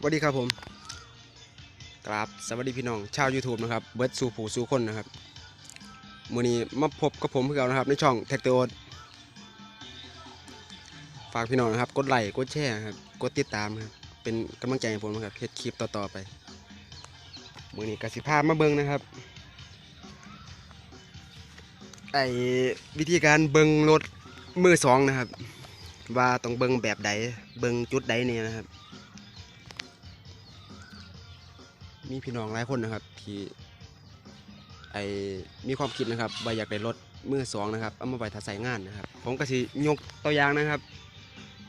สวัสดีครับผมกราบสวัสดีพี่น้องชาว YouTube นะครับเบิร์ดสู่ผู้สู่คนนะครับมือนี้มาพบกับผมเพื่อนนะครับในช่องแท็กเตอร์โอฝากพี่น้องนะครับ กดไลค์กดแชร์ครับกดติดตามครับเป็นกำลังใจให้ผมนะครับเฮ็ดคลิปต่อๆไปมือนี้กสิภาพมาเบิ่งนะครับไอ้วิธีการเบิ่งรถมือสองนะครับ ว่าต้องเบิ่งแบบใดเบิ่งจุดใดเนี่ยนะครับ มีพี่น้องหลายคนนะครับ ที่ไอมีความคิดนะครับว่าอยากได้รถมือสองนะครับเอามาไปทัดใส่งานนะครับ ผมก็สิยกตัวอย่างนะครับ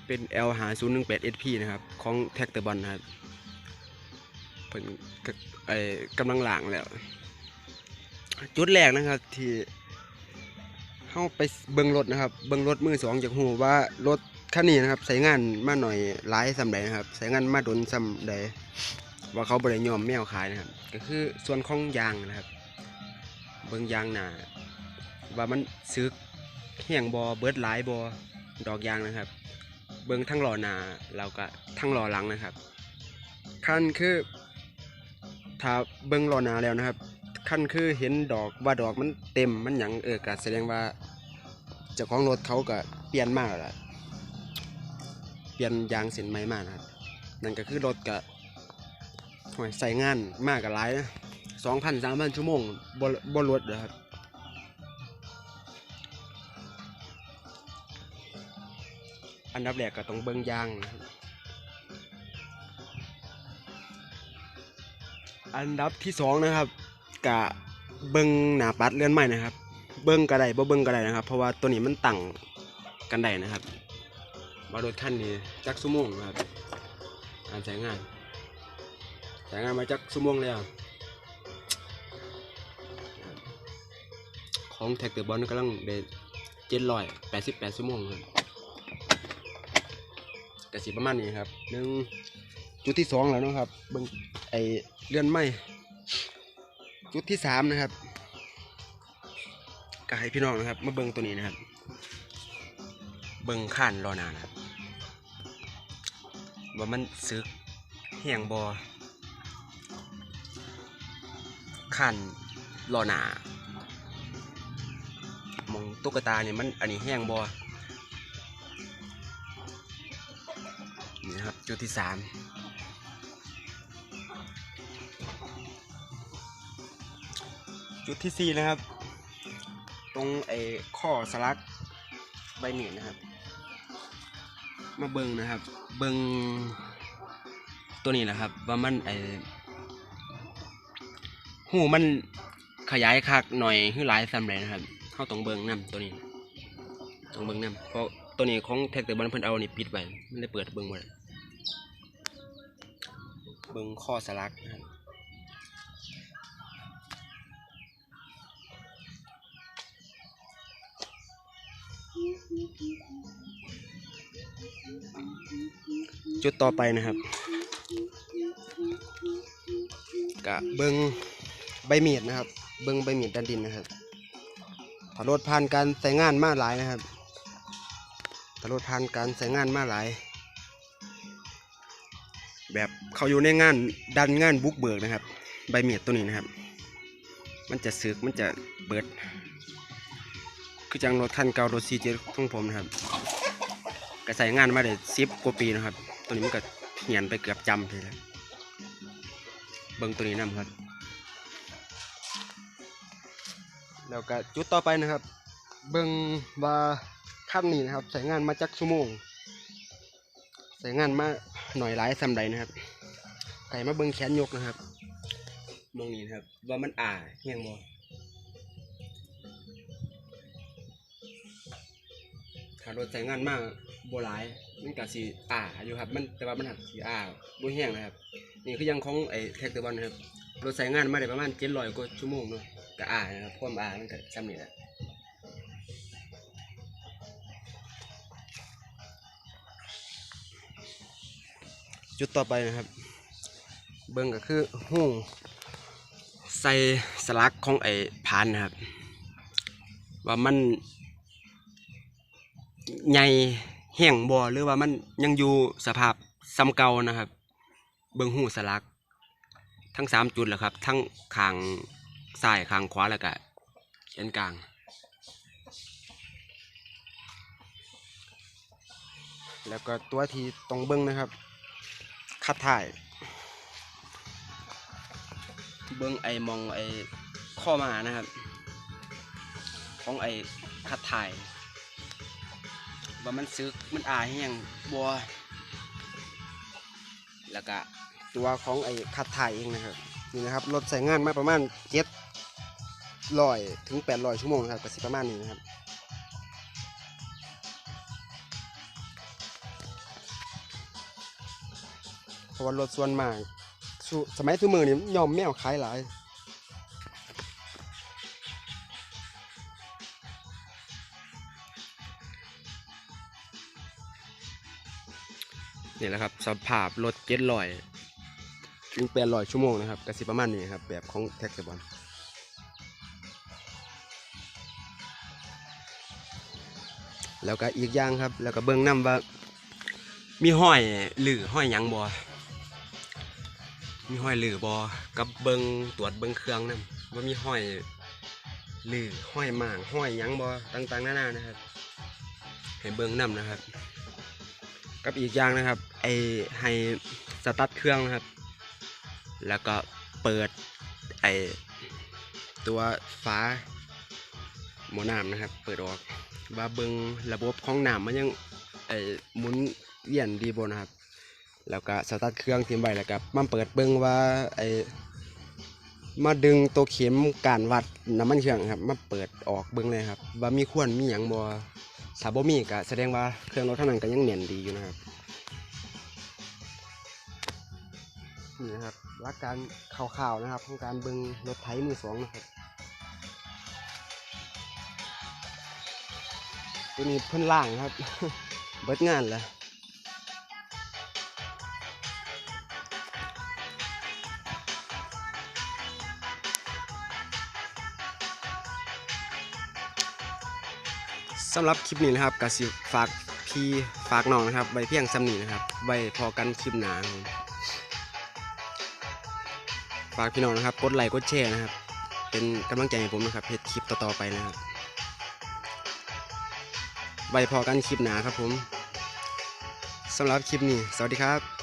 เป็น L หา0 1 8 SP นะครับ ของแท็กเตอร์บอลนะครับเพิ่นก็ไอกำลังหลางแล้ว จุดแรกนะครับที่เข้าไปเบิ่งรถนะครับ เบิ่งรถมือสองจากหูว่ารถคันนี้นะครับใส่งานมาหน่อยหลายสำใดนะครับใส่งานมาโดนสำใด ว่าเขาบริยอมแมวขายนะครับ ก็คือส่วนของยางนะครับ เบิ่งยางหนาว่ามันซึกเหี่ยงบอเบิดหลายบอดอกยางนะครับ เบิ่งทั้งหล่อหนาเราก็ทั้งหล่อหลังนะครับขั้นคือถ้าเบิ่งหล่อหนาแล้วนะครับขั้นคือเห็นดอกว่าดอกมันเต็มมันหยังเออก็แสดงว่าเจ้าของรถเขาก็เปลี่ยนมากแล้วเปลี่ยนยางเส้นใหม่มากนะครับนั่นก็คือรถก็ โอ้ยใส่งานมากกับหลายสองพันสามพันชั่วโมงบนรถเลยครับอันดับแรกก็ต้องเบิ่งยางนะครับอันดับที่สองนะครับกะเบิ่งหนาปัดเลื่อนใหม่นะครับ เบิ่งกระไดบ่เบิ่งกระไดนะครับ เพราะว่าตัวนี้มันตั้งกันไดนะครับว่ารถคันนี้จักชั่วโมงนะครับการใช้งาน แต่งานมาจากชั่วโมงแล้วของแท็กเตอร์บอลกำลังเดเจ็ดร้อยแปดสิบแปดชั่วโมงครับกระสีประมาณนี้ครับหนึ่งจุดที่สองแล้วนะครับเบิ้งไอเลื่อนไม่จุดที่สามนะครับก็ให้พี่น้องนะครับ มาเบิ้งตัวนี้นะครับ เบิ้งข้านรอหนานะครับว่ามันซึกเหี่ยงบอ ขันรอหนามองตุ๊กตาเนี่ยมันอันนี้แห้งบอนี่นะครับจุดที่สามจุดที่สี่นะครับ ตรงไอ้ข้อสลักใบเหนียนะครับ มาเบิงนะครับ เบิงตัวนี้แหละครับ ว่ามันไอ หูมันขยายคักหน่อยคือหลายซ้ำเลยนะครับเข้าตรงเบิงน้ำตัวนี้ตรงเบิงน้ำเพราะตัวนี้ของแท็กเตอร์บันเพิ่นเอานี่ปิดไว้ไม่ได้เปิดเบิงไว้เบิงข้อสลักนะครับจุดต่อไปนะครับกะเบิง ใบมีดนะครับ เบิงใบมีดดันดินนะครับถ้ารถผ่านการใส่งานมาหลายนะครับถ้ารถผ่านการใส่งานมาหลาย แบบเขาอยู่ในงานดันงานบุกเบิกนะครับ ใบมีดตัวนี้นะครับ มันจะสึกมันจะเบิด คือจังรถคันเก่ารถซีเจของผมนะครับก็ใส่งานมาได้สิบกว่าปีนะครับ ตัวนี้มันก็เหียนไปเกือบจำทีแล้วเบิ่งตัวนี้นำครับ แล้วก็จุดต่อไปนะครับ เบิ่งว่าขั้นนี้นะครับใช้งานมาจักชั่วโมงใช้งานมาหน่อยหลายสำใดนะครับไก่มาเบิ่งแขนยกนะครับมองนี้นะครับ ว่ามันอ่าเฮียงบ่ถ้ารถใช้งานมากโบ่หลายมันก็สิอ่าอยู่ครับ มันแต่ว่ามันหักสิอ่าบ่แห้งนะครับ นี่คือยังของไอ้แท็กเตอร์บอลนะครับรถใช้งานมาได้ประมาณเจ็ดร้อยกว่าชั่วโมงเนาะ ก็อ่านะครับความอ่ามันก็ซ้ำนี่แหละจุดต่อไปนะครับ เบิ้งก็คือหูใส่สลักของไอ้พานนะครับ ว่ามันใหญ่แห้งบ่อหรือว่ามันยังอยู่สภาพซ้ำเก่านะครับ เบิ่งหูสลัก ทั้งสามจุดแหละครับ ทั้งคาง ซ้ายคางขวาแล้วก็เขียนกลางแล้วก็ตัวที่ตรงเบิ้องนะครับ คัดถ่าย เบิ้องไอมองไอข้อมานะครับ ของไอคัดถ่าย ว่ามันซึกมันอาแห้งบัว แล้วก็ตัวของไอ้คัดถ่ายเองนะครับ นี่นะครับ รถใส่งานมาประมาณเจ็ด ร้อยถึงแปดร้อยชั่วโมงนะครับก็สิประมาณนี้นะครับเพราะว่ารถส่วนมากสุสมัยทุกมือนี่ยอมแมวขายหลายนี่แหละครับสภาพรถเจ็ดลอยถึงแปดลอยชั่วโมงนะครับกสิประมาณนี้ครับแบบของแท็กซี่บอล แล้วก็อีกอย่างครับ แล้วก็เบิ้งน้ำว่า มีห้อยหรือห้อยยังบอมีห้อยหรือบอกับเบิงตรวจเบิงเครื่องนํว่ามีห้อยหรือห้อยหม่างห้อยยังบอต่างๆนานานะครับให้เบิงนํนะครับ กับอีกอย่างนะครับไอให้สตาร์ทเครื่องนะครับ แล้วก็เปิดไอตัวฟ้า หมอน้ำนะครับ เปิดออกว่าเบิงระบบของน้ำมันยังไอหมุนเวียนดีบนะครับ แล้วก็สตาร์ทเครื่องทิ้งไว้แล้วก็มาเปิดเบิงว่าไอมาดึงตัวเข็มการวัดน้ำมันเครื่องครับ มาเปิดออกเบิงเลยครับ ว่ามีควรมีหยังบ่ถ้าบมีก็แสดงว่าเครื่องรถเท่านั้นก็ยังแน่นดีอยู่นะครับนี่นะครับหลักการข่าวๆนะครับของการเบิงรถไถมือสองนะครับ ตัวนี้เพิ่นล่างครับ เบิดงานแล้วสำหรับคลิปนี้นะครับกสิฝากพี่ฝากน้องนะครับไว้เพียงซ้ำนี้นะครับไว้พอกันคลิปหนาครับฝากพี่น้องนะครับ กดไลค์กดแชร์นะครับ เป็นกำลังใจให้ผมนะครับเพจคลิปต่อๆไปนะครับ ไว้พอกันคลิปหนาครับผมสำหรับคลิปนี้ สวัสดีครับ